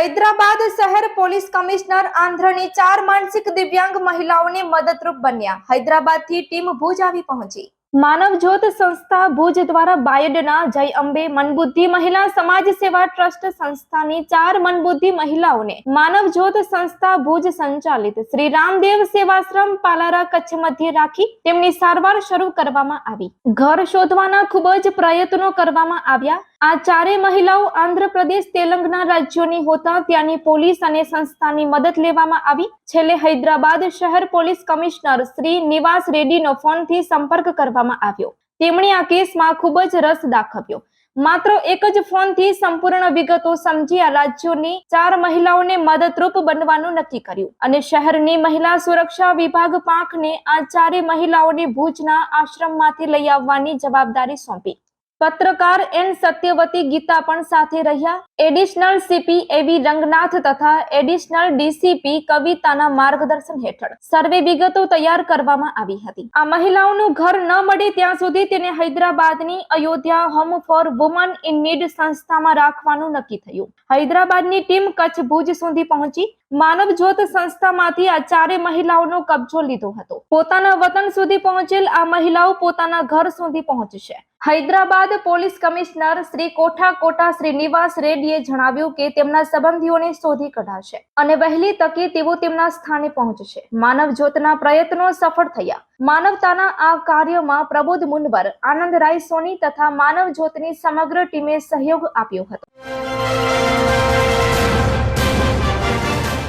હૈદરાબાદ શહેર police commissioner આંધ્રની ચાર માનસિક દિવ્યાંગ મહિલાઓને મદદરૂપ બન્યા. હૈદરાબાદથી ટીમ ભુજ આવી પહોંચી. માનવ જ્યોત સંસ્થા ભુજ દ્વારા બાયડના જય અંબે મનબુદ્ધિ મહિલા સમાજ સેવા ટ્રસ્ટ સંસ્થાની ચાર મનબુદ્ધિ મહિલાઓને માનવ જ્યોત સંસ્થા ભુજ સંચાલિત શ્રી રામદેવ સેવાશ્રમ પાલારા કચ્છ મધ્ય રાખી તેમની સારવાર શરૂ કરવામાં આવી. ઘર શોધવાના ખૂબ જ પ્રયત્નો કરવામાં આવ્યા. આ ચારે મહિલાઓ આંધ્રપ્રદેશ તેલંગણા રાજ્યોની હોતા ત્યાંની પોલીસ અને સંસ્થાની મદદ લેવામાં આવી. છેલ્લે હૈદરાબાદ શહેર પોલીસ કમિશનર શ્રી નિવાસ રેડ્ડીનો ફોનથી સંપર્ક કરવામાં આવ્યો. તેમણે આ કેસમાં ખૂબ જ રસ દાખવ્યો. માત્ર એક જ ફોનથી સંપૂર્ણ વિગતો સમજી આ રાજ્યોની ચાર મહિલાઓને મદદરૂપ બનવાનું નક્કી કર્યું અને શહેરની મહિલા સુરક્ષા વિભાગ પાંખને આ ચારે મહિલાઓને ભુજના આશ્રમમાંથી લઈ આવવાની જવાબદારી સોંપી. પત્રકાર એન સત્યવતી ગીતા પણ સાથે રહ્યા. એડિશનલ સીપી એવી રંગનાથ તથા એડિશનલ ડીસીપી કવિતાના માર્ગદર્શન હેઠળ સર્વે વિગતો તૈયાર કરવામાં આવી હતી. આ મહિલાઓનું ઘર ન મળે ત્યાં સુધી તેને હૈદરાબાદની Ayodhya home for woman in need સંસ્થામાં રાખવાનું નક્કી થયું. હૈદરાબાદની ટીમ કચ્છ ભુજ સુધી પહોંચી. માનવ જ્યોત સંસ્થામાંથી આ ચારે મહિલાઓનો કબજો લીધો હતો. પોતાના વતન સુધી પહોંચેલ આ મહિલાઓ પોતાના ઘર સુધી પહોંચશે. હૈદરાબાદ પોલીસ કમિશનર શ્રી કોઠા કોટા શ્રીનિવાસ રેડ્ડીએ જણાવ્યું કે તેમના સંબંધીઓને શોધી કઢાશે અને વહેલી તકે તેઓ તેમના સ્થાને પહોંચશે. માનવ જ્યોતના પ્રયત્નો સફળ થયા. માનવતાના આ કાર્યમાં પ્રબોધ મુનવર, આનંદ રાય સોની તથા માનવ જ્યોતની સમગ્ર ટીમે સહયોગ આપ્યો હતો.